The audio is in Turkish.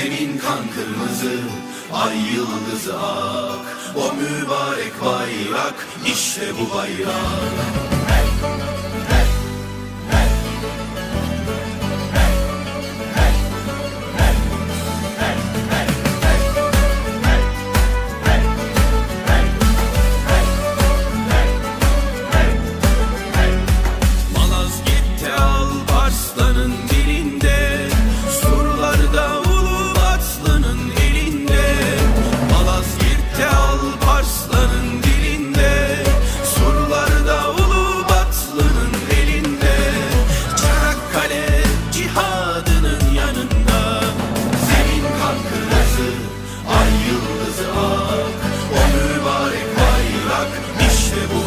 Zemin kan kırmızı, ay yıldızı ak. O mübarek bayrak, işte bu bayrak.